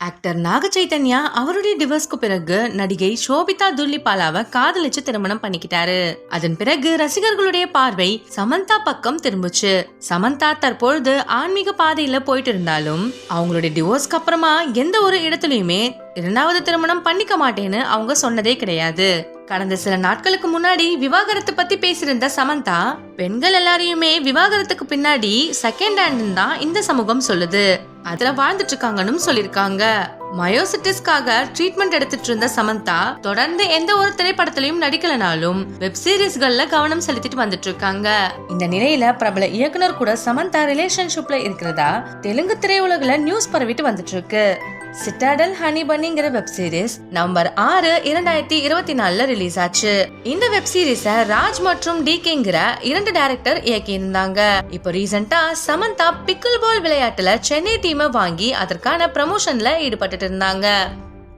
Actor Naga Chaitanya அவருடைய டிவோர்ஸ்க்கு பிறகு நடிகை ஷோபிதா துல்லிபாலாவை காதலிச்சு திருமணம் பண்ணிக்கிட்டாரு. அதன் பிறகு ரசிகர்களுடைய பார்வை சமந்தா பக்கம் திரும்புச்சு. சமந்தா தற்பொழுது ஆன்மீக பாதையில போயிட்டு இருந்தாலும் அவங்களுடைய டிவோர்ஸ்க்கு அப்புறமா எந்த ஒரு இடத்துலயுமே இரண்டாவது திருமணம் பண்ணிக்க மாட்டேன்னு அவங்க சொன்னதே கிடையாது. கடந்த சில நாட்களுக்கு முன்னாடி விவாகரத்து பத்தி பேசியிருந்த சமந்தா பெண்கள் எல்லாரையுமே விவாகரத்துக்கு பின்னாடி செகண்ட் ஹேண்ட் தான் இந்த சமூகம் சொல்லுது. அதுல வாழ்ந்துட்டு இருக்காங்கன்னு சொல்லிருக்காங்க மயோசிட்டிஸ்க்காக ட்ரீட்மெண்ட் எடுத்துட்டு இருந்த சமந்தா தொடர்ந்து எந்த ஒரு திரைப்படத்திலையும் நடிக்கலனாலும் வெப் சீரிஸ்கள்ல கவனம் செலுத்திட்டு வந்துட்டு இருக்காங்க. இந்த நிலையில பிரபல இயக்குனர் கூட சமந்தா ரிலேஷன்ஷிப்ல இருக்கிறதா தெலுங்கு திரையுலகில நியூஸ் பரவிட்டு வந்துட்டு இருக்கு. சிட்டாடல் ஹனி பன்னிங்கிற வெப் சீரிஸ் நவம்பர் ஆறு இரண்டாயிரத்தி இருபத்தி நாலுல ரிலீஸ் ஆச்சு. இந்த வெப் சீரிஸ ராஜ் மற்றும் டிகேங்கிற இரண்டு டைரக்டர் இயக்கியிருந்தாங்க. இப்போ ரீசெண்டா சமந்தா பிக்கிள் பால் விளையாட்டுல சென்னை டீமை வாங்கி அதற்கான ப்ரமோஷன்ல ஈடுபட்டுட்டு இருந்தாங்க.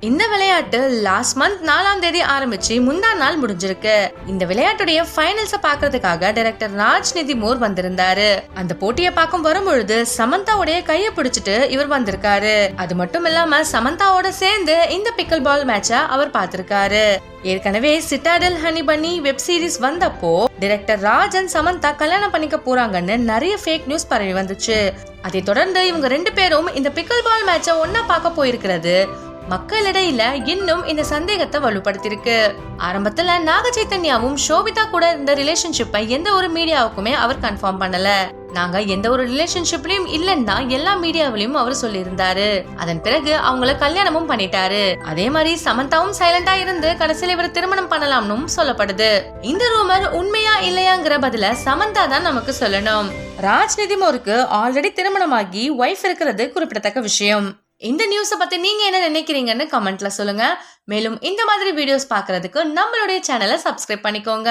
இந்த விளையாட்டு லாஸ்ட் மந்த் நாலாம் தேதி ஆரம்பிச்சு முந்தா நாள் முடிஞ்சிருக்கு. இந்த விளையாட்டுடைய ஃபைனல்ஸ பாக்குறதுக்காக டைரக்டர் ராஜ் நிதி மோர் வந்திருந்தாரு. அந்த போட்டியை பார்க்கும் வரும்பொழுது சமந்தாவுடைய கைய பிடிச்சிட்டு இவர் வந்திருக்காரு. அது மட்டும் இல்லாம சமந்தாவோட சேர்ந்து இந்த பிக்கல் பால் மேட்ச அவர் பார்த்திருக்காரு. ஏற்கனவே Citadel Honey Bunny web series வந்தப்போ டைரக்டர் ராஜ் அண்ட் சமந்தா கல்யாணம் பண்ணிக்க போறாங்கன்னு நிறைய ஃபேக் நியூஸ் பரவி வந்துச்சு. அதை தொடர்ந்து இவங்க ரெண்டு பேரும் இந்த பிக்கல் பால் மேட்ச ஒன்னா பார்க்க போயிருக்கிறது. மக்களிடையில இன்னும் இந்த சந்தேகத்தை வலுப்படுத்திருக்கு ஆரம்பத்துல நாக சைத்தன்யாவும் ஷோபிதா கூட இருந்த ரிலேஷன்ஷிப்பை எந்த ஒரு மீடியாவுக்குமே அவர் கன்ஃபார்ம் பண்ணல. நாங்க எந்த ஒரு ரிலேஷன்ஷிப்லயும் இல்லைன்னா எல்லா மீடியாவிலயும் அவர் சொல்லியிருந்தாரு. அதன் பிறகு அவங்கள கல்யாணமும் பண்ணிட்டாரு. அதே மாதிரி சமந்தாவும் சைலண்டா இருந்து கடைசியில இவர் திருமணம் பண்ணலாம்னு சொல்லப்படுது. இந்த ரூமர் உண்மையா இல்லையாங்கிற பதில சமந்தா தான் நமக்கு சொல்லணும். ராஜ் நிதிமோருக்கு ஆல்ரெடி திருமணமாகி ஒய்ஃப் இருக்கிறது குறிப்பிடத்தக்க விஷயம். இந்த நியூஸை பத்தி நீங்க என்ன நினைக்கிறீங்கன்னு கமெண்ட்ல சொல்லுங்க. மேலும் இந்த மாதிரி வீடியோஸ் பார்க்குறதுக்கு நம்மளுடைய சேனலை சப்ஸ்கிரைப் பண்ணிக்கோங்க.